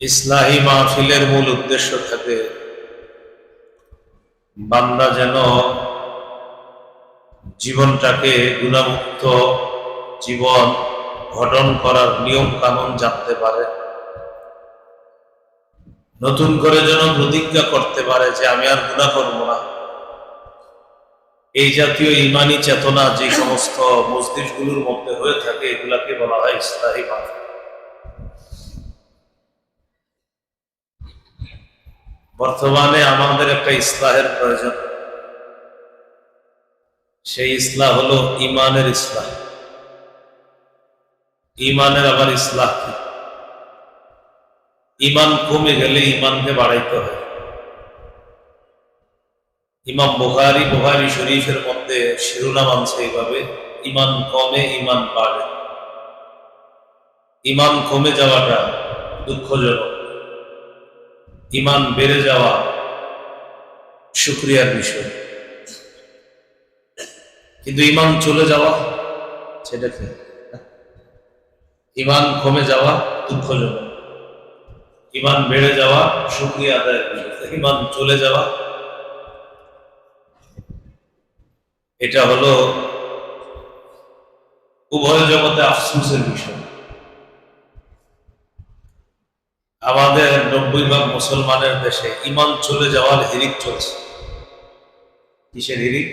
ইসলাহী মাহফিলের মূল উদ্দেশ্য থাকে বান্দা যেন জীবনটাকে গুণামুক্ত জীবন গঠন করার নিয়ম কানুন জানতে পারে। নতুন করে যেন প্রতিজ্ঞা করতে পারে যে আমি আর গুণা করব না। এই জাতীয় ইমানি চেতনা যে সমস্ত মস্তিষ্কগুলোর মধ্যে হয়ে থাকে, এগুলাকে বলা হয় ইসলাহী মাহফিল। বর্তমানে আমাদের একটা ইসলাহের প্রয়োজন। সেই ইসলাহ হলো ইমানের ইসলাহ। ইমানের আবার ইসলাহ ইমান কমে গেলে ইমানকে বাড়াইতে হয়। ইমাম বুখারি বুখারি শরীফের মধ্যে শিরোনাম আনছে এইভাবে, ইমান কমে, ইমান বাড়ে। ইমান কমে যাওয়াটা দুঃখজনক। ইমান বেড়ে যাওয়া শুক্রিয়ার বিষয়। কিন্তু ইমান চলে যাওয়া, সেটা কি? ইমান কমে যাওয়া দুঃখজনক। ইমান বেড়ে যাওয়া শুক্রিয়া আদায়ের বিষয়। ইমান চলে যাওয়া, এটা হলো উভয় জগতে আফসুসের বিষয়। আমাদের নব্বই ভাগ মুসলমানের দেশে ইমান চলে যাওয়ার হিরিক চলছে কিসের হিরিক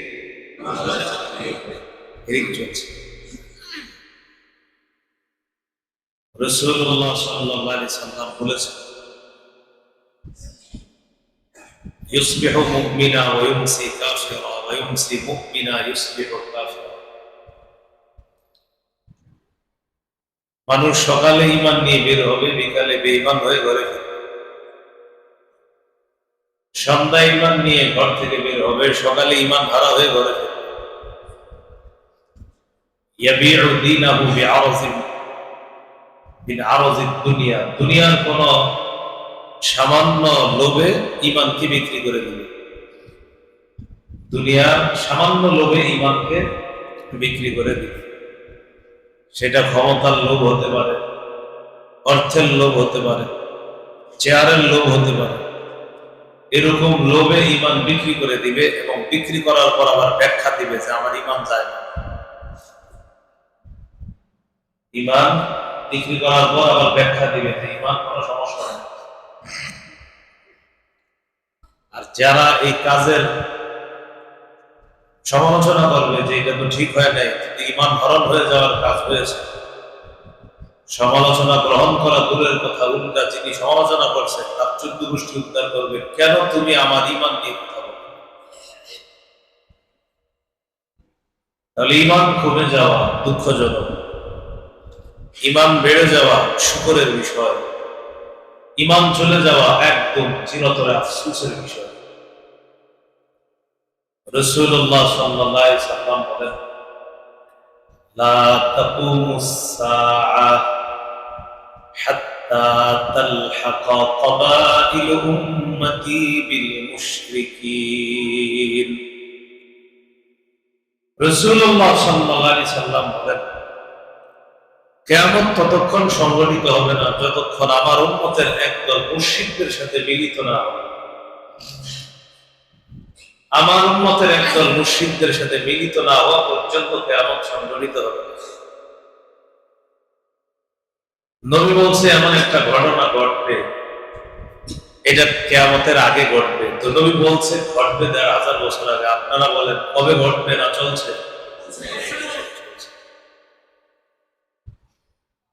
হিরিক চলছে রসুল্লাহ সাল্লাহ আলি সাল্লাম বলেছেন يصبح مؤمنا ويمسي كافرا ويمسي مؤمنا يصبح كافرا মানুষ সকালে ইমান নিয়ে বের হবে, বিকালে বেঈমান হয়ে ঘরে ফিরবে। সন্ধ্যা ইমান নিয়ে ঘর থেকে বের হবে, সকালে ইমান হারা হয়ে ঘরে দুনিয়া। দুনিয়ার কোন সামান্য লোভে ইমানকে বিক্রি করে দিবে। দুনিয়ার সামান্য লোভে ইমানকে বিক্রি করে দিবে। সেটা ক্ষমতার লোভ হতে পারে, অর্থের লোভ হতে পারে, চেয়ারের লোভ হতে পারে। এরকম লোভে ইমান বিক্রি করে দিবে এবং বিক্রি করার পর আবার ব্যাখ্যা দিবে যে আমার ইমান যায় না। ইমান বিক্রি করার পর আবার ব্যাখ্যা দিবে যে ইমান কোনো সমস্যা নেই। আর যারা এই কাজের সমালোচনা করবে যে এটা তো ঠিক হয় নাই ইমান হরণ হয়ে যাওয়ার কাজ হয়েছে। সমালোচনা গ্রহণ করা দূরের কথা, উল্টা যিনি সমালোচনা করছে, তার চোদ্দ গোষ্ঠী উদ্ধার করবে। কেন তুমি আমার ইমান নিয়ে তাহলে ইমান কমে যাওয়া দুঃখজনক। ইমান বেড়ে যাওয়া শুকরের বিষয়। ইমান চলে যাওয়া একদম চিরতরে আফসুসের বিষয়। রসুল্লাহ সাল্লাহ সাল্লাম বলেন لا تقوم الساعة حتى تلحق قبائل أمتي بالمشركين رسول الله صلى الله عليه وسلم বলেন কেমন ততক্ষণ সংগঠিত হবে না যতক্ষণ আমার উন্মতের একদল মুর্শিদদের সাথে মিলিত না হবে আমার উন্মতের একদল মুর্শিদদের সাথে মিলিত না হওয়া পর্যন্ত কেমন সংগঠিত হবে। নবী বলছে, এমন একটা ঘটনা ঘটবে, এটা কেয়ামতের আগে ঘটবে। তো নবী বলছে, ঘটবে দেড় হাজার বছর আগে। আপনারা বলেন, কবে ঘটবে না চলছে?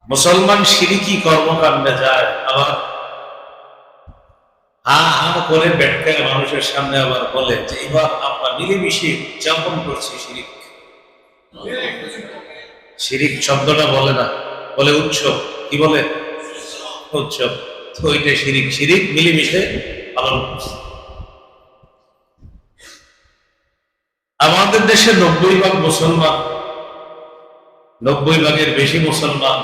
মুসলমান সিরিকি কর্মকাণ্ডে যায়, আবার হা হা করে মানুষের সামনে আবার বলে যে, এবার আমরা মিলেমিশে উদযাপন করছি শিরিক। শিরিক শব্দটা বলে না, বলে উৎসব। কি বলে? উৎসব। তো শিরিক। শিরিক মিলেমিশে পালন করছে। আমাদের দেশে নব্বই ভাগ মুসলমান, নব্বই ভাগের বেশি মুসলমান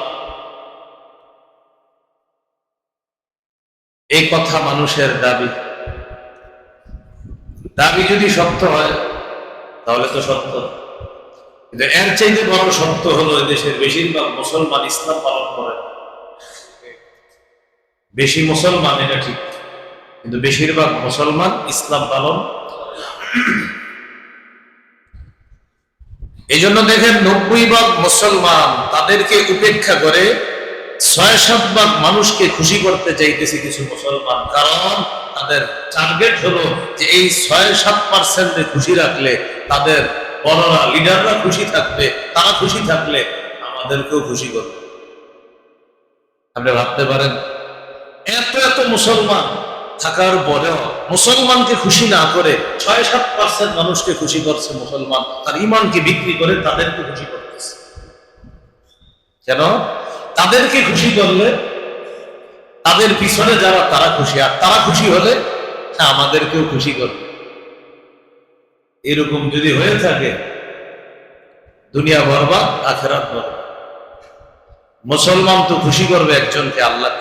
এই কথা মানুষের দাবি। দাবি যদি সত্য হয়, তাহলে তো সত্য। কিন্তু এর চাইতে বড় সত্য হলো দেশের বেশিরভাগ মুসলমান ইসলাম পালন করে। বেশি মুসলমান, এটা ঠিক। কিন্তু বেশিরভাগ মুসলমান ইসলাম পালন এই জন্য দেখেন, নব্বই ভাগ মুসলমান তাদেরকে উপেক্ষা করে ছয় সাত ভাগ মানুষকে খুশি করতে চাইতেছে কিছু মুসলমান। কারণ তাদের টার্গেট হলো যে এই ছয় সাত পার্সেন্টে খুশি রাখলে তাদের বড়রা লিডাররা খুশি থাকবে, তারা খুশি থাকলে আমাদেরকেও খুশি করবে। আপনি ভাবতে পারেন, এত এত মুসলমান থাকার পরেও মুসলমানকে খুশি না করে ছয় সাত পার্সেন্ট মানুষকে খুশি করছে মুসলমান, তার ইমানকে বিক্রি করে তাদেরকে খুশি করতেছে। কেন? তাদেরকে খুশি করলে, তাদের পিছনে যারা তারা খুশি, আর তারা খুশি হলে হ্যাঁ আমাদেরকেও খুশি করবে। এরকম যদি হয়ে থাকে, দুনিয়া বরবাদ, আখেরাত বরবাদ। মুসলমান তো খুশি করবে একজনকে আল্লাহ